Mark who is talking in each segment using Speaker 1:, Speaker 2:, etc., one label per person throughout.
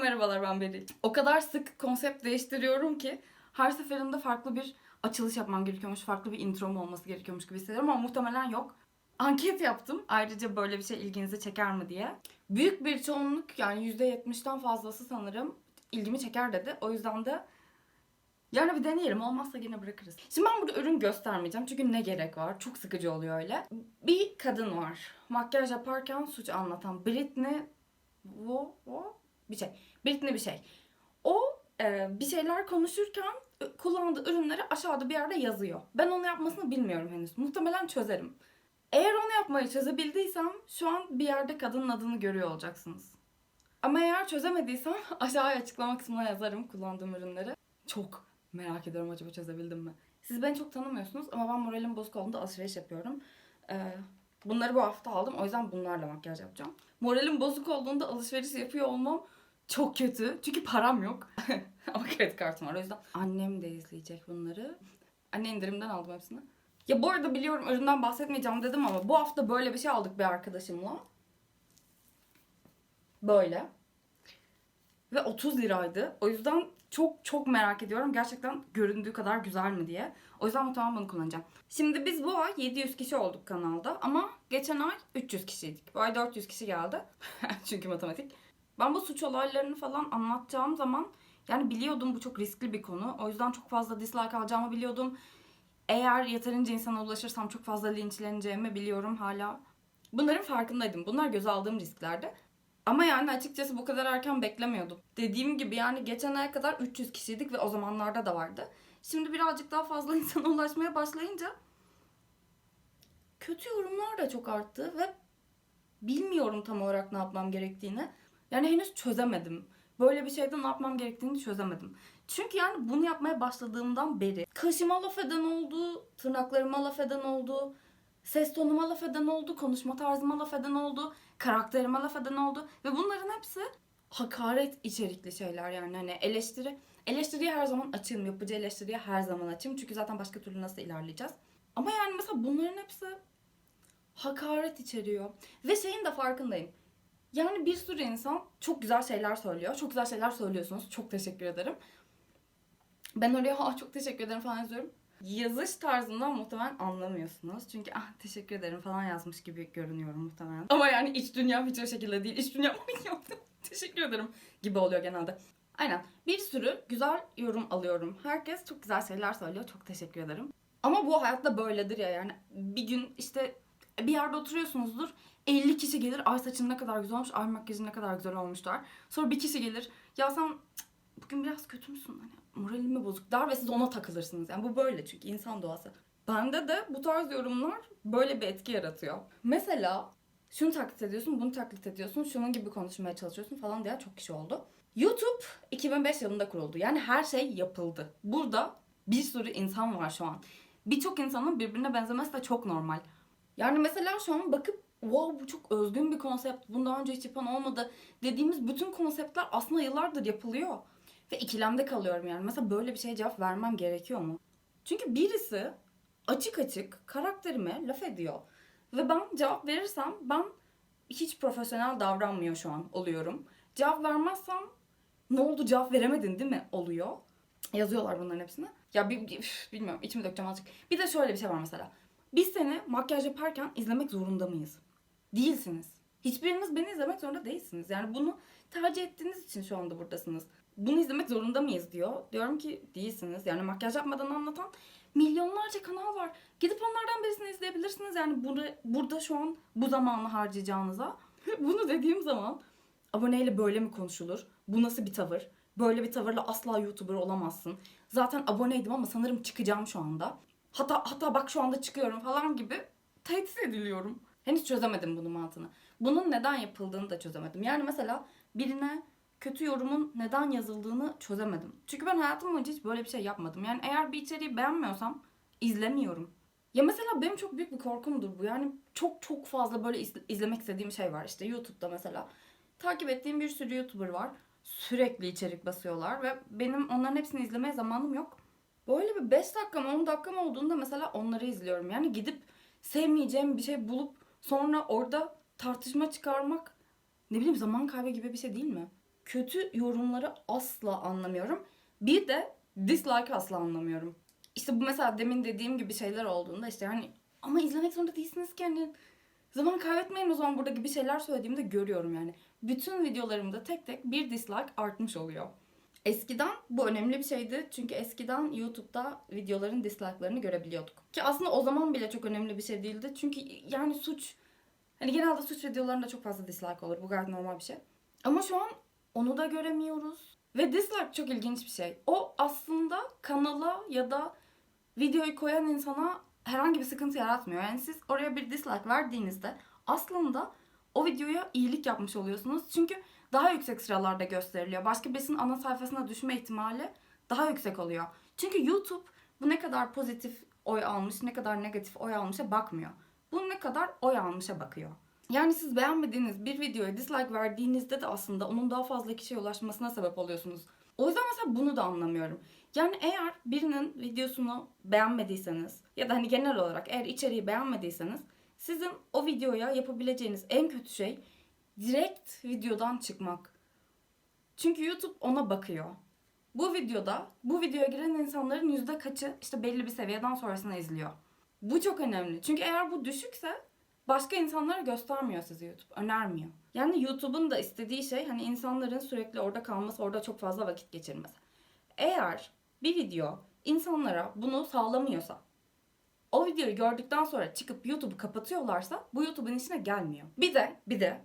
Speaker 1: merhabalar ben Beril. O kadar sık konsept değiştiriyorum ki her seferinde farklı bir açılış yapmam gerekiyormuş, farklı bir introm olması gerekiyormuş gibi hissediyorum ama muhtemelen yok. Anket yaptım. Ayrıca böyle bir şey ilginizi çeker mi diye. Büyük bir çoğunluk yani %70'den fazlası sanırım ilgimi çeker dedi. O yüzden de yani bir deneyelim. Olmazsa yine bırakırız. Şimdi ben burada ürün göstermeyeceğim. Çünkü ne gerek var? Çok sıkıcı oluyor öyle. Bir kadın var. Makyaj yaparken suç anlatan. Britney... Wo, wo? Bir şey. Britney bir şey. O e, bir şeyler konuşurken kullandığı ürünleri aşağıda bir yerde yazıyor. Ben onu yapmasını bilmiyorum henüz. Muhtemelen çözerim. Eğer onu yapmayı çözebildiysem şu an bir yerde kadının adını görüyor olacaksınız. Ama eğer çözemediysem aşağıya açıklama kısmına yazarım kullandığım ürünleri. Çok merak ediyorum acaba çözebildim mi? Siz beni çok tanımıyorsunuz ama ben moralim bozuk olduğunda alışveriş yapıyorum. Ee, bunları bu hafta aldım o yüzden bunlarla makyaj yapacağım. Moralim bozuk olduğunda alışveriş yapıyor olmam çok kötü. Çünkü param yok. ama kredi kartım var o yüzden. Annem de izleyecek bunları. Anne indirimden aldım hepsini. Ya bu arada biliyorum üründen bahsetmeyeceğim dedim ama bu hafta böyle bir şey aldık bir arkadaşımla. Böyle. Ve 30 liraydı. O yüzden çok çok merak ediyorum. Gerçekten göründüğü kadar güzel mi diye. O yüzden muhtemelen bunu kullanacağım. Şimdi biz bu ay 700 kişi olduk kanalda. Ama geçen ay 300 kişiydik. Bu ay 400 kişi geldi. Çünkü matematik. Ben bu suç olaylarını falan anlatacağım zaman yani biliyordum bu çok riskli bir konu. O yüzden çok fazla dislike alacağımı biliyordum. Eğer yeterince insana ulaşırsam çok fazla linçleneceğimi biliyorum hala. Bunların farkındaydım. Bunlar göze aldığım risklerdi. Ama yani açıkçası bu kadar erken beklemiyordum. Dediğim gibi yani geçen aya kadar 300 kişiydik ve o zamanlarda da vardı. Şimdi birazcık daha fazla insana ulaşmaya başlayınca kötü yorumlar da çok arttı ve bilmiyorum tam olarak ne yapmam gerektiğini. Yani henüz çözemedim. Böyle bir şeyde ne yapmam gerektiğini çözemedim. Çünkü yani bunu yapmaya başladığımdan beri kaşıma laf eden oldu, tırnaklarıma laf eden oldu, ses tonuma laf eden oldu, konuşma tarzıma laf eden oldu, karakterime laf eden oldu ve bunların hepsi hakaret içerikli şeyler yani hani eleştiri eleştiriye her zaman açığım, yapıcı eleştiriye her zaman açığım çünkü zaten başka türlü nasıl ilerleyeceğiz? Ama yani mesela bunların hepsi hakaret içeriyor ve şeyin de farkındayım. Yani bir sürü insan çok güzel şeyler söylüyor. Çok güzel şeyler söylüyorsunuz. Çok teşekkür ederim. Ben oraya ha çok teşekkür ederim falan yazıyorum. Yazış tarzından muhtemelen anlamıyorsunuz. Çünkü ah teşekkür ederim falan yazmış gibi görünüyorum muhtemelen. Ama yani iç dünyam hiç o şekilde değil. İç dünyam yaptım. teşekkür ederim gibi oluyor genelde. Aynen. Bir sürü güzel yorum alıyorum. Herkes çok güzel şeyler söylüyor. Çok teşekkür ederim. Ama bu hayatta böyledir ya yani. Bir gün işte bir yerde oturuyorsunuzdur. 50 kişi gelir. Ay saçın ne kadar güzel olmuş. Ay makyajın ne kadar güzel olmuş der. Sonra bir kişi gelir. Ya sen bugün biraz kötü müsün? Hani moralim mi bozuk der ve siz ona takılırsınız. Yani bu böyle çünkü insan doğası. Bende de bu tarz yorumlar böyle bir etki yaratıyor. Mesela şunu taklit ediyorsun, bunu taklit ediyorsun, şunun gibi konuşmaya çalışıyorsun falan diye çok kişi oldu. YouTube 2005 yılında kuruldu. Yani her şey yapıldı. Burada bir sürü insan var şu an. Birçok insanın birbirine benzemesi de çok normal. Yani mesela şu an bakıp wow bu çok özgün bir konsept. Bundan önce hiç yapan olmadı dediğimiz bütün konseptler aslında yıllardır yapılıyor. Ve ikilemde kalıyorum yani. Mesela böyle bir şeye cevap vermem gerekiyor mu? Çünkü birisi açık açık karakterime laf ediyor. Ve ben cevap verirsem ben hiç profesyonel davranmıyor şu an oluyorum. Cevap vermezsem ne oldu cevap veremedin değil mi oluyor. Yazıyorlar bunların hepsini. Ya bir, üf, bilmiyorum içimi dökeceğim azıcık. Bir de şöyle bir şey var mesela. Biz seni makyaj yaparken izlemek zorunda mıyız? Değilsiniz. Hiçbiriniz beni izlemek zorunda değilsiniz. Yani bunu tercih ettiğiniz için şu anda buradasınız. Bunu izlemek zorunda mıyız diyor. Diyorum ki değilsiniz. Yani makyaj yapmadan anlatan milyonlarca kanal var. Gidip onlardan birisini izleyebilirsiniz. Yani burada, burada şu an bu zamanı harcayacağınıza. Bunu dediğim zaman aboneyle böyle mi konuşulur? Bu nasıl bir tavır? Böyle bir tavırla asla YouTuber olamazsın. Zaten aboneydim ama sanırım çıkacağım şu anda. Hatta hatta bak şu anda çıkıyorum falan gibi tehdit ediliyorum. Henüz çözemedim bunun mantığını. Bunun neden yapıldığını da çözemedim. Yani mesela birine kötü yorumun neden yazıldığını çözemedim. Çünkü ben hayatım boyunca hiç böyle bir şey yapmadım. Yani eğer bir içeriği beğenmiyorsam izlemiyorum. Ya mesela benim çok büyük bir korkumdur bu. Yani çok çok fazla böyle iz- izlemek istediğim şey var. İşte YouTube'da mesela takip ettiğim bir sürü YouTuber var. Sürekli içerik basıyorlar ve benim onların hepsini izlemeye zamanım yok. Böyle bir 5 dakikam 10 dakikam olduğunda mesela onları izliyorum. Yani gidip sevmeyeceğim bir şey bulup sonra orada tartışma çıkarmak ne bileyim zaman kaybı gibi bir şey değil mi? kötü yorumları asla anlamıyorum. Bir de dislike asla anlamıyorum. İşte bu mesela demin dediğim gibi şeyler olduğunda işte hani ama izlemek zorunda değilsiniz ki hani zaman kaybetmeyin o zaman burada gibi şeyler söylediğimde görüyorum yani. Bütün videolarımda tek tek bir dislike artmış oluyor. Eskiden bu önemli bir şeydi. Çünkü eskiden YouTube'da videoların dislike'larını görebiliyorduk. Ki aslında o zaman bile çok önemli bir şey değildi. Çünkü yani suç hani genelde suç videolarında çok fazla dislike olur. Bu gayet normal bir şey. Ama şu an onu da göremiyoruz. Ve dislike çok ilginç bir şey. O aslında kanala ya da videoyu koyan insana herhangi bir sıkıntı yaratmıyor. Yani siz oraya bir dislike verdiğinizde aslında o videoya iyilik yapmış oluyorsunuz. Çünkü daha yüksek sıralarda gösteriliyor. Başka birisinin ana sayfasına düşme ihtimali daha yüksek oluyor. Çünkü YouTube bu ne kadar pozitif oy almış, ne kadar negatif oy almışa bakmıyor. Bu ne kadar oy almışa bakıyor. Yani siz beğenmediğiniz bir videoya dislike verdiğinizde de aslında onun daha fazla kişiye ulaşmasına sebep oluyorsunuz. O yüzden mesela bunu da anlamıyorum. Yani eğer birinin videosunu beğenmediyseniz ya da hani genel olarak eğer içeriği beğenmediyseniz sizin o videoya yapabileceğiniz en kötü şey direkt videodan çıkmak. Çünkü YouTube ona bakıyor. Bu videoda bu videoya giren insanların yüzde kaçı işte belli bir seviyeden sonrasını izliyor. Bu çok önemli. Çünkü eğer bu düşükse başka insanlara göstermiyor sizi YouTube. Önermiyor. Yani YouTube'un da istediği şey hani insanların sürekli orada kalması, orada çok fazla vakit geçirmesi. Eğer bir video insanlara bunu sağlamıyorsa, o videoyu gördükten sonra çıkıp YouTube'u kapatıyorlarsa bu YouTube'un işine gelmiyor. Bir de, bir de,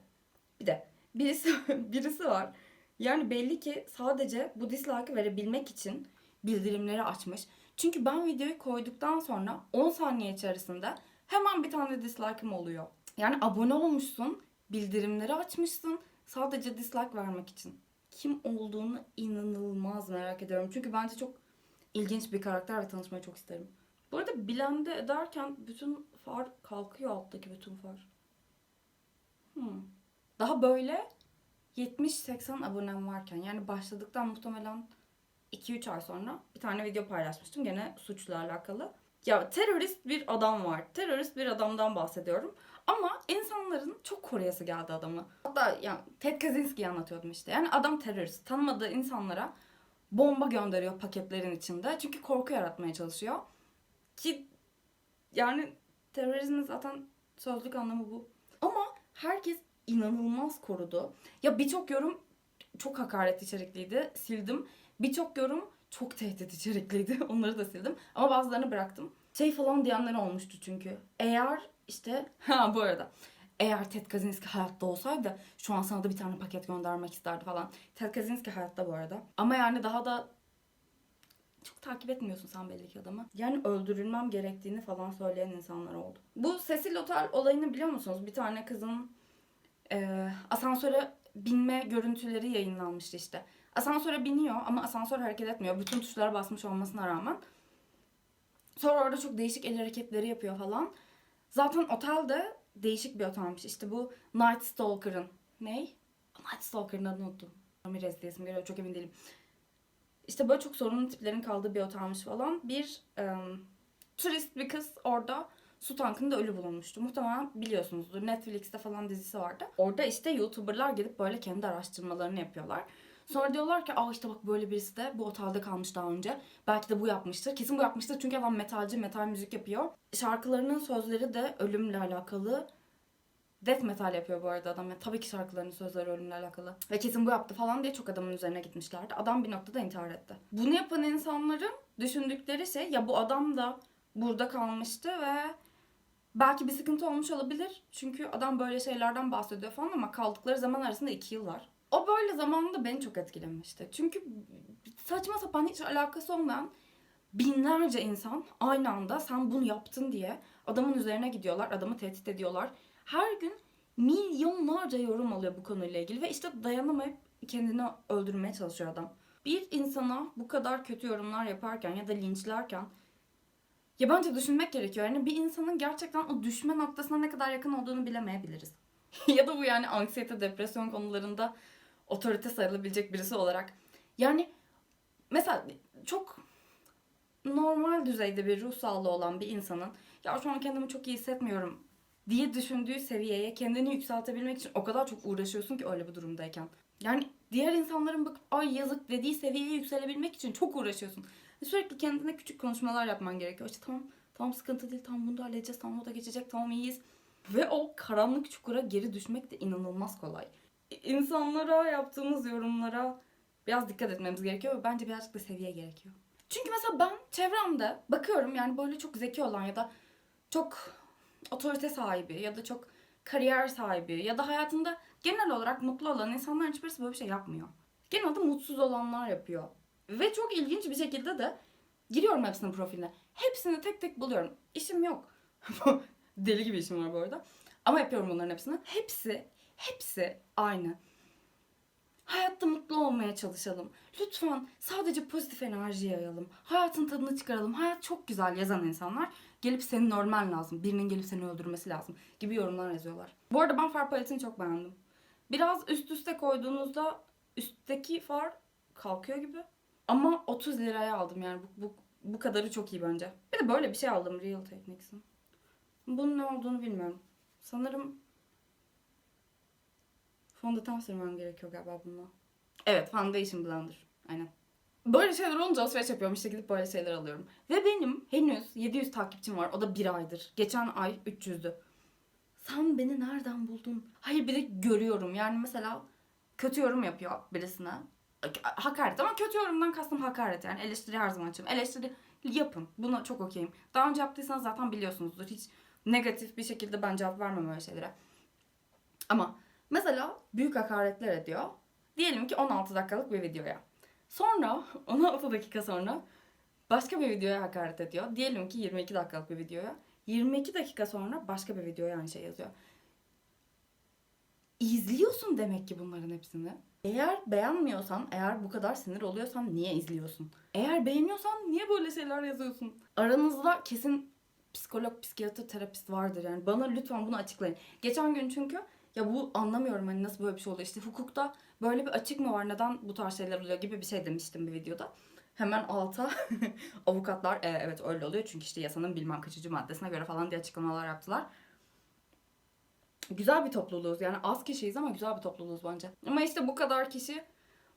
Speaker 1: bir de birisi birisi var. Yani belli ki sadece bu dislike'ı verebilmek için bildirimleri açmış. Çünkü ben videoyu koyduktan sonra 10 saniye içerisinde hemen bir tane dislike'ım oluyor. Yani abone olmuşsun, bildirimleri açmışsın sadece dislike vermek için. Kim olduğunu inanılmaz merak ediyorum. Çünkü bence çok ilginç bir karakter ve tanışmayı çok isterim. Bu arada blende ederken bütün far kalkıyor alttaki bütün far. Hmm. Daha böyle 70-80 abonem varken yani başladıktan muhtemelen 2-3 ay sonra bir tane video paylaşmıştım gene suçla alakalı. Ya terörist bir adam var. Terörist bir adamdan bahsediyorum. Ama insanların çok koruyası geldi adamı. Hatta yani Ted Kaczynski'yi anlatıyordum işte. Yani adam terörist. Tanımadığı insanlara bomba gönderiyor paketlerin içinde. Çünkü korku yaratmaya çalışıyor. Ki yani terörizmin zaten sözlük anlamı bu. Ama herkes inanılmaz korudu. Ya birçok yorum çok hakaret içerikliydi. Sildim. Birçok yorum çok tehdit içerikliydi. Onları da sildim. Ama bazılarını bıraktım. Şey falan diyenler olmuştu çünkü. Eğer işte ha bu arada eğer Ted Kaczynski hayatta olsaydı şu an sana da bir tane paket göndermek isterdi falan. Ted Kaczynski hayatta bu arada. Ama yani daha da çok takip etmiyorsun sen belli ki adamı. Yani öldürülmem gerektiğini falan söyleyen insanlar oldu. Bu Cecil Otel olayını biliyor musunuz? Bir tane kızın e, asansöre binme görüntüleri yayınlanmıştı işte. Asansöre biniyor ama asansör hareket etmiyor. Bütün tuşlara basmış olmasına rağmen. Sonra orada çok değişik el hareketleri yapıyor falan. Zaten otel de değişik bir otelmiş. İşte bu Night Stalker'ın. Ney? Night Stalker'ın adını unuttum. Ramirez diye isim geliyor çok emin değilim. İşte böyle çok sorunlu tiplerin kaldığı bir otelmiş falan. Bir e, turist bir kız orada su tankında ölü bulunmuştu. Muhtemelen biliyorsunuzdur. Netflix'te falan dizisi vardı. Orada işte YouTuber'lar gidip böyle kendi araştırmalarını yapıyorlar. Sonra diyorlar ki aa işte bak böyle birisi de bu otelde kalmış daha önce. Belki de bu yapmıştır. Kesin bu yapmıştır çünkü adam metalci, metal müzik yapıyor. Şarkılarının sözleri de ölümle alakalı. Death metal yapıyor bu arada adam. Yani tabii ki şarkılarının sözleri ölümle alakalı. Ve kesin bu yaptı falan diye çok adamın üzerine gitmişlerdi. Adam bir noktada intihar etti. Bunu yapan insanların düşündükleri şey ya bu adam da burada kalmıştı ve belki bir sıkıntı olmuş olabilir. Çünkü adam böyle şeylerden bahsediyor falan ama kaldıkları zaman arasında iki yıl var. O böyle zamanında beni çok etkilemişti. Çünkü saçma sapan hiç alakası olmayan binlerce insan aynı anda sen bunu yaptın diye adamın üzerine gidiyorlar, adamı tehdit ediyorlar. Her gün milyonlarca yorum alıyor bu konuyla ilgili ve işte dayanamayıp kendini öldürmeye çalışıyor adam. Bir insana bu kadar kötü yorumlar yaparken ya da linçlerken ya bence düşünmek gerekiyor. Yani bir insanın gerçekten o düşme noktasına ne kadar yakın olduğunu bilemeyebiliriz. ya da bu yani anksiyete, depresyon konularında otorite sayılabilecek birisi olarak. Yani mesela çok normal düzeyde bir ruh sağlığı olan bir insanın ya şu an kendimi çok iyi hissetmiyorum diye düşündüğü seviyeye kendini yükseltebilmek için o kadar çok uğraşıyorsun ki öyle bir durumdayken. Yani diğer insanların bakıp ay yazık dediği seviyeye yükselebilmek için çok uğraşıyorsun. Sürekli kendine küçük konuşmalar yapman gerekiyor. İşte tamam tamam sıkıntı değil tamam bunu da halledeceğiz tamam o da geçecek tamam iyiyiz. Ve o karanlık çukura geri düşmek de inanılmaz kolay. İnsanlara yaptığımız yorumlara biraz dikkat etmemiz gerekiyor ve bence birazcık da seviye gerekiyor. Çünkü mesela ben çevremde bakıyorum yani böyle çok zeki olan ya da çok otorite sahibi ya da çok kariyer sahibi ya da hayatında genel olarak mutlu olan insanların hiçbirisi böyle bir şey yapmıyor. Genelde mutsuz olanlar yapıyor. Ve çok ilginç bir şekilde de giriyorum hepsinin profiline. Hepsini tek tek buluyorum. İşim yok. Deli gibi işim var bu arada. Ama yapıyorum bunların hepsini. Hepsi, hepsi aynı. Hayatta mutlu olmaya çalışalım. Lütfen sadece pozitif enerji yayalım. Hayatın tadını çıkaralım. Hayat çok güzel yazan insanlar gelip senin ölmen lazım. Birinin gelip seni öldürmesi lazım gibi yorumlar yazıyorlar. Bu arada ben far paletini çok beğendim. Biraz üst üste koyduğunuzda üstteki far kalkıyor gibi. Ama 30 liraya aldım yani bu, bu, bu kadarı çok iyi bence. Bir de böyle bir şey aldım Real Techniques'in. Bunun ne olduğunu bilmiyorum. Sanırım fondöten sürmem gerekiyor galiba bununla. Evet Foundation Blender. Aynen. Böyle şeyler olunca alışveriş yapıyorum. İşte gidip böyle şeyler alıyorum. Ve benim henüz 700 takipçim var. O da bir aydır. Geçen ay 300'dü. Sen beni nereden buldun? Hayır bir de görüyorum. Yani mesela kötü yorum yapıyor birisine. Hakaret ama kötü yorumdan kastım hakaret yani. Eleştiri her zaman açığım. Eleştiri yapın. Buna çok okeyim. Daha önce yaptıysanız zaten biliyorsunuzdur. Hiç negatif bir şekilde ben cevap vermem öyle şeylere. Ama mesela büyük hakaretler ediyor. Diyelim ki 16 dakikalık bir videoya. Sonra 16 dakika sonra başka bir videoya hakaret ediyor. Diyelim ki 22 dakikalık bir videoya. 22 dakika sonra başka bir videoya aynı şey yazıyor. İzliyorsun demek ki bunların hepsini. Eğer beğenmiyorsan, eğer bu kadar sinir oluyorsan niye izliyorsun? Eğer beğeniyorsan niye böyle şeyler yazıyorsun? Aranızda kesin psikolog, psikiyatr, terapist vardır yani. Bana lütfen bunu açıklayın. Geçen gün çünkü ya bu anlamıyorum hani nasıl böyle bir şey oluyor. İşte hukukta böyle bir açık mı var neden bu tarz şeyler oluyor gibi bir şey demiştim bir videoda. Hemen alta avukatlar e, evet öyle oluyor çünkü işte yasanın bilmem kaçıncı maddesine göre falan diye açıklamalar yaptılar. Güzel bir topluluğuz yani az kişiyiz ama güzel bir topluluğuz bence. Ama işte bu kadar kişi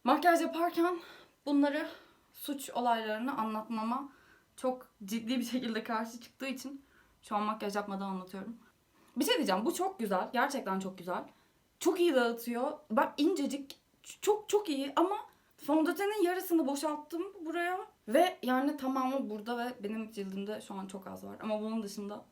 Speaker 1: makyaj yaparken bunları suç olaylarını anlatmama çok ciddi bir şekilde karşı çıktığı için şu an makyaj yapmadan anlatıyorum. Bir şey diyeceğim bu çok güzel gerçekten çok güzel. Çok iyi dağıtıyor. Bak incecik çok çok iyi ama fondötenin yarısını boşalttım buraya. Ve yani tamamı burada ve benim cildimde şu an çok az var. Ama bunun dışında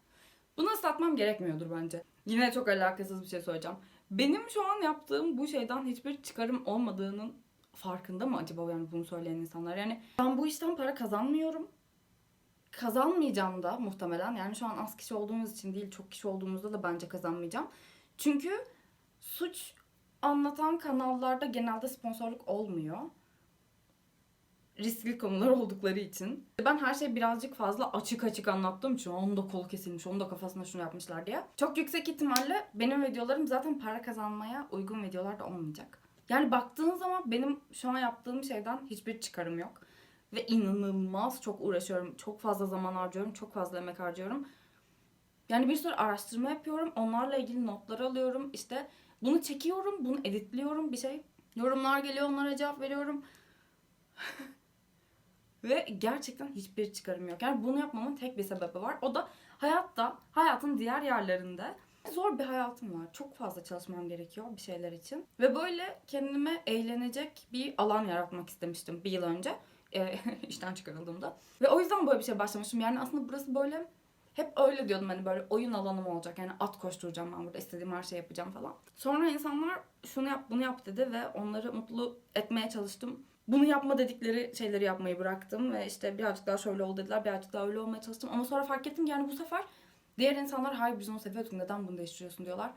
Speaker 1: bunu ıslatmam gerekmiyordur bence. Yine çok alakasız bir şey söyleyeceğim. Benim şu an yaptığım bu şeyden hiçbir çıkarım olmadığının farkında mı acaba yani bunu söyleyen insanlar? Yani ben bu işten para kazanmıyorum. Kazanmayacağım da muhtemelen. Yani şu an az kişi olduğumuz için değil, çok kişi olduğumuzda da bence kazanmayacağım. Çünkü suç anlatan kanallarda genelde sponsorluk olmuyor. Riskli konular oldukları için. Ben her şeyi birazcık fazla açık açık anlattığım için onun da kolu kesilmiş, onun da kafasına şunu yapmışlar diye. Çok yüksek ihtimalle benim videolarım zaten para kazanmaya uygun videolar da olmayacak. Yani baktığın zaman benim şu an yaptığım şeyden hiçbir çıkarım yok. Ve inanılmaz çok uğraşıyorum. Çok fazla zaman harcıyorum, çok fazla emek harcıyorum. Yani bir sürü araştırma yapıyorum. Onlarla ilgili notlar alıyorum. İşte bunu çekiyorum, bunu editliyorum bir şey. Yorumlar geliyor, onlara cevap veriyorum. Ve gerçekten hiçbir çıkarım yok. Yani bunu yapmamın tek bir sebebi var. O da hayatta, hayatın diğer yerlerinde zor bir hayatım var. Çok fazla çalışmam gerekiyor bir şeyler için. Ve böyle kendime eğlenecek bir alan yaratmak istemiştim bir yıl önce. E, işten çıkarıldığımda. Ve o yüzden böyle bir şey başlamıştım. Yani aslında burası böyle hep öyle diyordum hani böyle oyun alanım olacak. Yani at koşturacağım ben burada istediğim her şeyi yapacağım falan. Sonra insanlar şunu yap bunu yap dedi ve onları mutlu etmeye çalıştım. Bunu yapma dedikleri şeyleri yapmayı bıraktım ve işte birazcık daha şöyle ol dediler birazcık daha öyle olmaya çalıştım. Ama sonra fark ettim yani bu sefer diğer insanlar hayır biz onu seviyorduk neden bunu değiştiriyorsun diyorlar.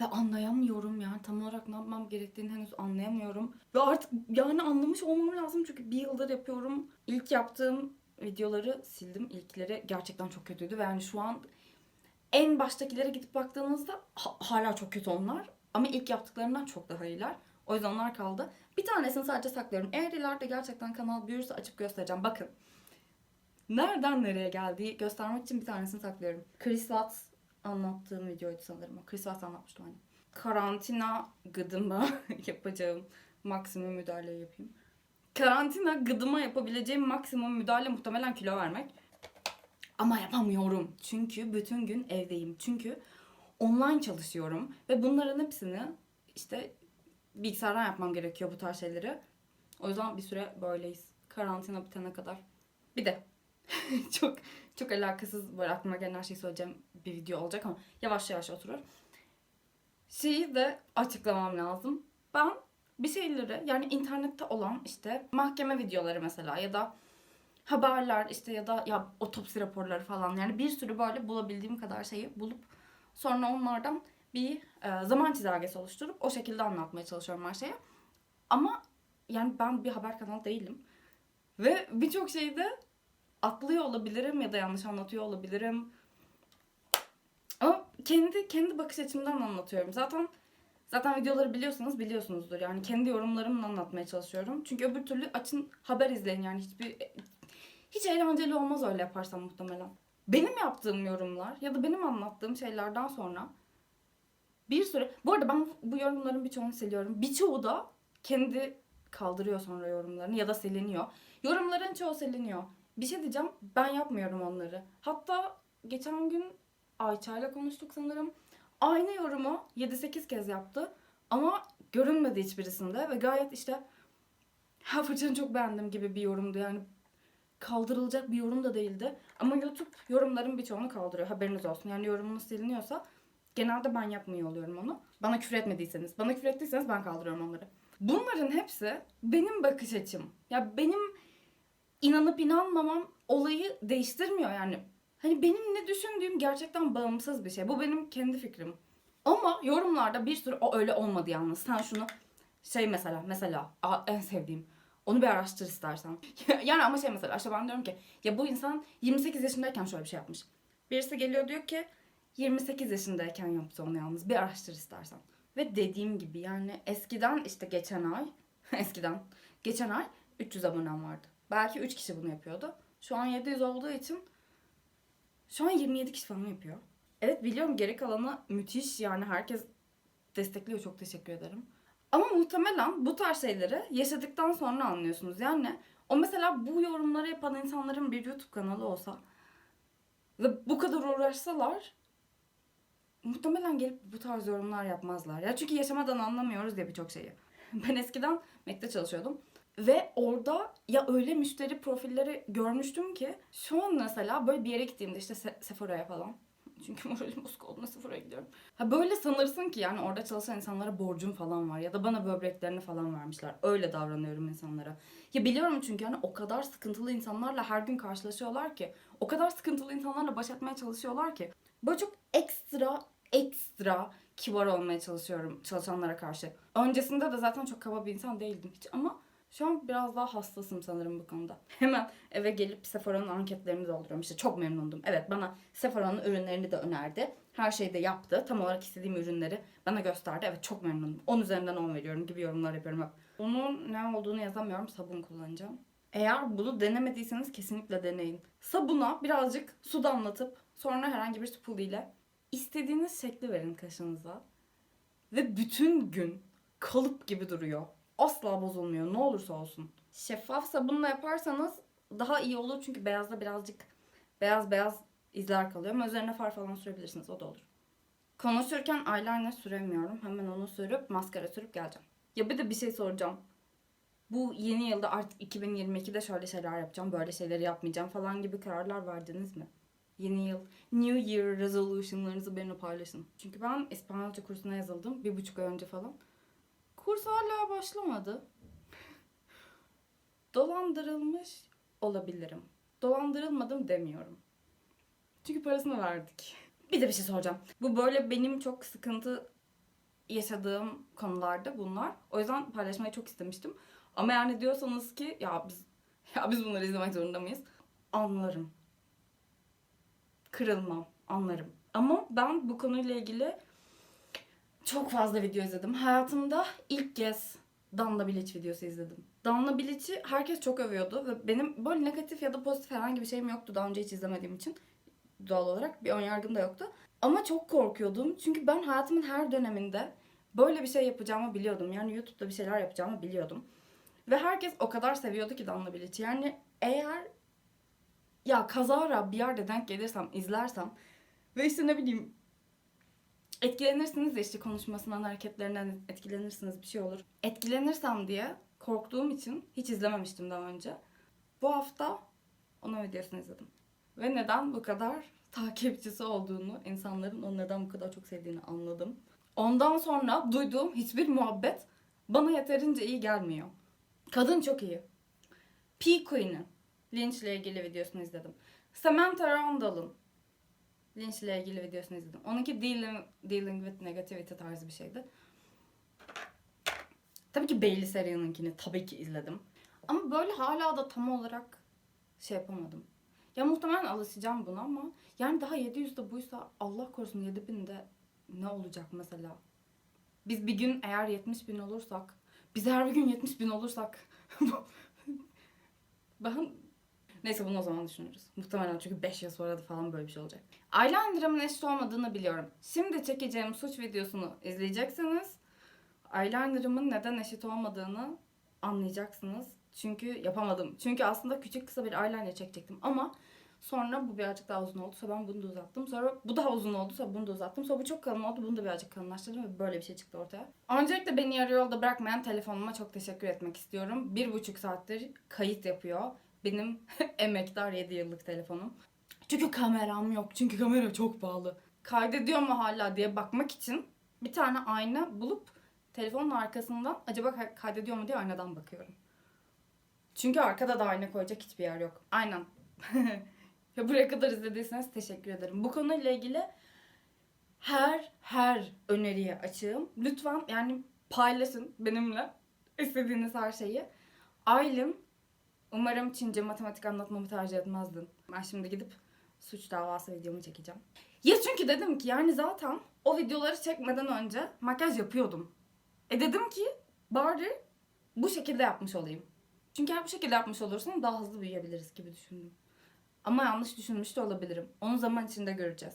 Speaker 1: Ve anlayamıyorum yani tam olarak ne yapmam gerektiğini henüz anlayamıyorum. Ve artık yani anlamış olmam lazım çünkü bir yıldır yapıyorum. İlk yaptığım videoları sildim. İlkleri gerçekten çok kötüydü ve yani şu an en baştakilere gidip baktığınızda ha- hala çok kötü onlar. Ama ilk yaptıklarımdan çok daha iyiler. O yüzden onlar kaldı. Bir tanesini sadece saklıyorum. Eğer ileride gerçekten kanal büyürse açıp göstereceğim. Bakın. Nereden nereye geldiği göstermek için bir tanesini saklıyorum. Chris Watts anlattığım videoydu sanırım. o. Chris Watts anlatmıştım hani. Karantina gıdıma yapacağım maksimum müdahale yapayım. Karantina gıdıma yapabileceğim maksimum müdahale muhtemelen kilo vermek. Ama yapamıyorum. Çünkü bütün gün evdeyim. Çünkü online çalışıyorum. Ve bunların hepsini işte bilgisayardan yapmam gerekiyor bu tarz şeyleri. O yüzden bir süre böyleyiz. Karantina bitene kadar. Bir de çok çok alakasız böyle aklıma gelen her şeyi söyleyeceğim bir video olacak ama yavaş yavaş oturur. Şeyi de açıklamam lazım. Ben bir şeyleri yani internette olan işte mahkeme videoları mesela ya da haberler işte ya da ya otopsi raporları falan yani bir sürü böyle bulabildiğim kadar şeyi bulup sonra onlardan bir e, zaman çizelgesi oluşturup o şekilde anlatmaya çalışıyorum her şeyi. Ama yani ben bir haber kanalı değilim. Ve birçok şeyde atlıyor olabilirim ya da yanlış anlatıyor olabilirim. Ama kendi kendi bakış açımdan anlatıyorum. Zaten zaten videoları biliyorsanız biliyorsunuzdur. Yani kendi yorumlarımla anlatmaya çalışıyorum. Çünkü öbür türlü açın haber izleyin yani hiçbir hiç eğlenceli olmaz öyle yaparsam muhtemelen. Benim yaptığım yorumlar ya da benim anlattığım şeylerden sonra bir süre... Bu arada ben bu yorumların birçoğunu siliyorum. Birçoğu da kendi kaldırıyor sonra yorumlarını ya da siliniyor. Yorumların çoğu siliniyor. Bir şey diyeceğim ben yapmıyorum onları. Hatta geçen gün Ayça'yla konuştuk sanırım. Aynı yorumu 7-8 kez yaptı. Ama görünmedi hiçbirisinde ve gayet işte ha fırçanı çok beğendim gibi bir yorumdu yani kaldırılacak bir yorum da değildi. Ama YouTube yorumların birçoğunu kaldırıyor. Haberiniz olsun. Yani yorumunuz siliniyorsa genelde ben yapmıyor oluyorum onu. Bana küfür etmediyseniz. Bana küfür ettiyseniz ben kaldırıyorum onları. Bunların hepsi benim bakış açım. Ya benim inanıp inanmamam olayı değiştirmiyor yani. Hani benim ne düşündüğüm gerçekten bağımsız bir şey. Bu benim kendi fikrim. Ama yorumlarda bir sürü o öyle olmadı yalnız. Sen şunu şey mesela mesela aa, en sevdiğim onu bir araştır istersen. yani ama şey mesela işte ben diyorum ki ya bu insan 28 yaşındayken şöyle bir şey yapmış. Birisi geliyor diyor ki 28 yaşındayken yaptı onu yalnız bir araştır istersen. Ve dediğim gibi yani eskiden işte geçen ay eskiden geçen ay 300 abonem vardı. Belki 3 kişi bunu yapıyordu. Şu an 700 olduğu için şu an 27 kişi falan yapıyor. Evet biliyorum geri kalanı müthiş yani herkes destekliyor çok teşekkür ederim. Ama muhtemelen bu tarz şeyleri yaşadıktan sonra anlıyorsunuz. Yani o mesela bu yorumları yapan insanların bir YouTube kanalı olsa ve bu kadar uğraşsalar muhtemelen gelip bu tarz yorumlar yapmazlar. Ya çünkü yaşamadan anlamıyoruz ya birçok şeyi. Ben eskiden Mac'te çalışıyordum. Ve orada ya öyle müşteri profilleri görmüştüm ki şu an mesela böyle bir yere gittiğimde işte Se- Sephora'ya falan. Çünkü moralim bozuk olduğunda Sephora'ya gidiyorum. Ha böyle sanırsın ki yani orada çalışan insanlara borcum falan var ya da bana böbreklerini falan vermişler. Öyle davranıyorum insanlara. Ya biliyorum çünkü hani o kadar sıkıntılı insanlarla her gün karşılaşıyorlar ki. O kadar sıkıntılı insanlarla baş etmeye çalışıyorlar ki. Böyle çok ekstra ekstra kibar olmaya çalışıyorum çalışanlara karşı. Öncesinde de zaten çok kaba bir insan değildim hiç ama şu an biraz daha hassasım sanırım bu konuda. Hemen eve gelip Sephora'nın anketlerini dolduruyorum. İşte çok memnundum. Evet bana Sephora'nın ürünlerini de önerdi. Her şeyi de yaptı. Tam olarak istediğim ürünleri bana gösterdi. Evet çok memnunum. 10 üzerinden 10 veriyorum gibi yorumlar yapıyorum hep. Bunun ne olduğunu yazamıyorum. Sabun kullanacağım. Eğer bunu denemediyseniz kesinlikle deneyin. Sabuna birazcık su damlatıp sonra herhangi bir spul ile istediğiniz şekli verin kaşınıza. Ve bütün gün kalıp gibi duruyor. Asla bozulmuyor ne olursa olsun. Şeffaf sabunla yaparsanız daha iyi olur çünkü beyazda birazcık beyaz beyaz izler kalıyor. Ama üzerine far falan sürebilirsiniz o da olur. Konuşurken eyeliner süremiyorum. Hemen onu sürüp maskara sürüp geleceğim. Ya bir de bir şey soracağım. Bu yeni yılda artık 2022'de şöyle şeyler yapacağım, böyle şeyleri yapmayacağım falan gibi kararlar verdiniz mi? Yeni yıl, New Year resolution'larınızı benimle paylaşın. Çünkü ben İspanyolca kursuna yazıldım bir buçuk ay önce falan. Kurs hala başlamadı. Dolandırılmış olabilirim. Dolandırılmadım demiyorum. Çünkü parasını verdik. Bir de bir şey soracağım. Bu böyle benim çok sıkıntı yaşadığım konularda bunlar. O yüzden paylaşmayı çok istemiştim. Ama yani diyorsanız ki ya biz ya biz bunları izlemek zorunda mıyız? Anlarım. Kırılmam. Anlarım. Ama ben bu konuyla ilgili çok fazla video izledim. Hayatımda ilk kez Danla Bilic videosu izledim. Danla Bilic'i herkes çok övüyordu ve benim böyle negatif ya da pozitif herhangi bir şeyim yoktu daha önce hiç izlemediğim için. Doğal olarak bir önyargım da yoktu. Ama çok korkuyordum çünkü ben hayatımın her döneminde Böyle bir şey yapacağımı biliyordum. Yani YouTube'da bir şeyler yapacağımı biliyordum. Ve herkes o kadar seviyordu ki Danla Bilic'i. Yani eğer ya kazara bir yerde denk gelirsem, izlersem ve işte ne bileyim etkilenirsiniz de işte konuşmasından, hareketlerinden etkilenirsiniz bir şey olur. Etkilenirsem diye korktuğum için hiç izlememiştim daha önce. Bu hafta onun videosunu izledim. Ve neden bu kadar takipçisi olduğunu, insanların onu neden bu kadar çok sevdiğini anladım. Ondan sonra duyduğum hiçbir muhabbet bana yeterince iyi gelmiyor. Kadın çok iyi. P. Queen'in Lynch ile ilgili videosunu izledim. Samantha Randall'ın Lynch ile ilgili videosunu izledim. Onunki dealing, dealing with negativity tarzı bir şeydi. Tabii ki Bailey Seria'nınkini tabii ki izledim. Ama böyle hala da tam olarak şey yapamadım. Ya muhtemelen alışacağım buna ama yani daha 700'de buysa Allah korusun 7000'de ne olacak mesela? Biz bir gün eğer 70 bin olursak, biz her bir gün 70 bin olursak ben Neyse bunu o zaman düşünürüz. Muhtemelen çünkü 5 yıl sonra da falan böyle bir şey olacak. Eyeliner'ımın eşit olmadığını biliyorum. Şimdi çekeceğim suç videosunu izleyeceksiniz. Eyeliner'ımın neden eşit olmadığını anlayacaksınız. Çünkü yapamadım. Çünkü aslında küçük kısa bir eyeliner çekecektim ama sonra bu birazcık daha uzun oldu. Sonra ben bunu da uzattım. Sonra bu daha uzun oldu. Sonra bunu da uzattım. Sonra bu çok kalın oldu. Bunu da birazcık kalınlaştırdım ve böyle bir şey çıktı ortaya. Öncelikle beni yarı yolda bırakmayan telefonuma çok teşekkür etmek istiyorum. Bir buçuk saattir kayıt yapıyor. Benim emektar 7 yıllık telefonum. Çünkü kameram yok. Çünkü kamera çok pahalı. Kaydediyor mu hala diye bakmak için bir tane ayna bulup telefonun arkasından acaba kaydediyor mu diye aynadan bakıyorum. Çünkü arkada da ayna koyacak hiçbir yer yok. Aynen. Ve buraya kadar izlediyseniz teşekkür ederim. Bu konuyla ilgili her her öneriye açığım. Lütfen yani paylaşın benimle istediğiniz her şeyi. Aylin umarım Çince matematik anlatmamı tercih etmezdin. Ben şimdi gidip suç davası videomu çekeceğim. Ya çünkü dedim ki yani zaten o videoları çekmeden önce makyaj yapıyordum. E dedim ki bari bu şekilde yapmış olayım. Çünkü eğer bu şekilde yapmış olursam daha hızlı büyüyebiliriz gibi düşündüm. Ama yanlış düşünmüş de olabilirim. Onu zaman içinde göreceğiz.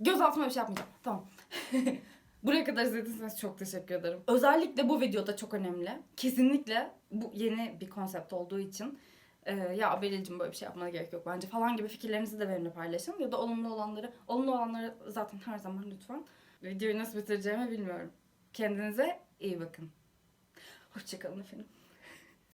Speaker 1: Göz altıma bir şey yapmayacağım. Tamam. Buraya kadar izlediyseniz çok teşekkür ederim. Özellikle bu videoda çok önemli. Kesinlikle bu yeni bir konsept olduğu için e, ya Beril'cim böyle bir şey yapmana gerek yok bence falan gibi fikirlerinizi de benimle paylaşın. Ya da olumlu olanları, olumlu olanları zaten her zaman lütfen. Videoyu nasıl bitireceğimi bilmiyorum. Kendinize iyi bakın. Hoşçakalın efendim.